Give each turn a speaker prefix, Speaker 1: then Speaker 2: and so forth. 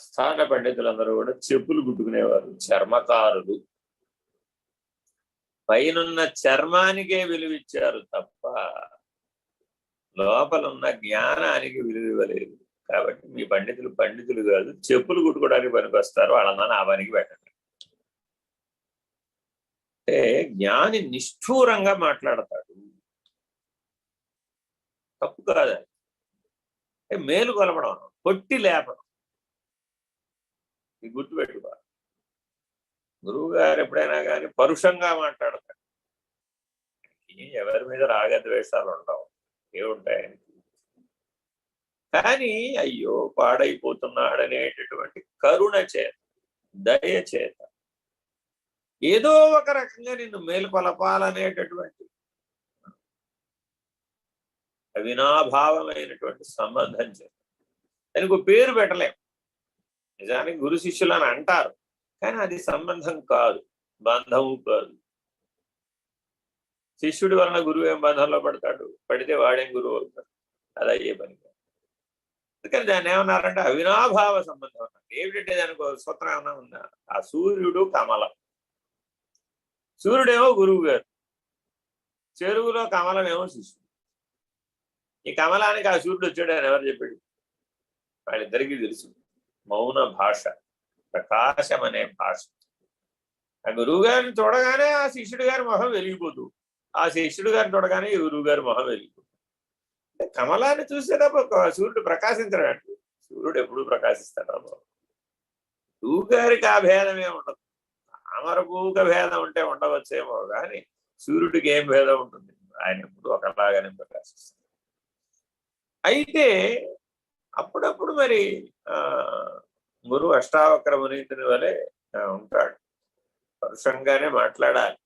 Speaker 1: ఆస్థాన పండితులందరూ కూడా చెప్పులు కుట్టుకునేవారు చర్మకారులు. పైనున్న చర్మానికే విలువిచ్చారు తప్ప లోపలున్న జ్ఞానానికి విలువ ఇవ్వలేదు. కాబట్టి మీ పండితులు పండితులు కాదు చెప్పులు కుట్టుకోవడానికి పనికొస్తారు వాళ్ళందరూ ఆ పనికి పెట్టండి. అంటే జ్ఞాని నిష్ఠూరంగా మాట్లాడతాడు. తప్పు కాదు మేలు కొలపడం కొట్టి లేపడం. ఇది గుర్తుపెట్టుకో. గురువు గారు ఎప్పుడైనా కానీ పరుషంగా మాట్లాడతాడు ఎవరి మీద రాగద్వేషాలు ఉండవు. ఏముంటాయని కానీ అయ్యో పాడైపోతున్నాడు అనేటటువంటి కరుణ చేత దయ చేత ఏదో ఒక రకంగా నిన్ను మేలుపలపాలనేటటువంటి అవినాభావమైనటువంటి సంబంధం చేత. దానికి పేరు పెట్టలేం. నిజానికి గురు శిష్యులు అని అంటారు. కానీ అది సంబంధం కాదు. బంధము కాదు. శిష్యుడి వలన గురువు ఏం బంధంలో పడతాడు? పడితే వాడేం గురువు అవుతాడు? అది అయ్యే పని కాదు. అందుకని దాన్ని ఏమన్నారంటే అవినాభావ సంబంధం అన్నారు. ఏమిటంటే దానికి సూత్రం ఏమన్నా ఉందా? ఆ సూర్యుడు కమలం. సూర్యుడేమో గురువు గారు. చెరువులో కమలం ఏమో శిష్యుడు. ఈ కమలానికి ఆ సూర్యుడు వచ్చాడు అని ఎవరు చెప్పాడు? వాళ్ళిద్దరికీ తెలుసు. మౌన భాష ప్రకాశం అనే భాష. ఆ గురువు గారిని చూడగానే ఆ శిష్యుడు గారి మొహం వెలిగిపోతూ ఆ శిష్యుడు గారిని చూడగానే ఈ గురువు గారి మొహం వెలిగిపోతుంది కమలాన్ని చూస్తే తప్ప సూర్యుడు ప్రకాశించడండి సూర్యుడు ఎప్పుడు ప్రకాశిస్తాడు బాబు? గురువు గారికి ఆ భేదమే ఉండదు. అమరభూక భేదం ఉంటే ఉండవచ్చేమో కానీ సూర్యుడికి ఏం భేదం ఉంటుంది? ఆయన ఎప్పుడు ఒకలాగానే ప్రకాశిస్తాడు. అయితే అప్పుడప్పుడు మరి ఆ గురువు అష్టావక్ర మునీతుని వలె ఉంటాడు. పరుషంగానే మాట్లాడాలి.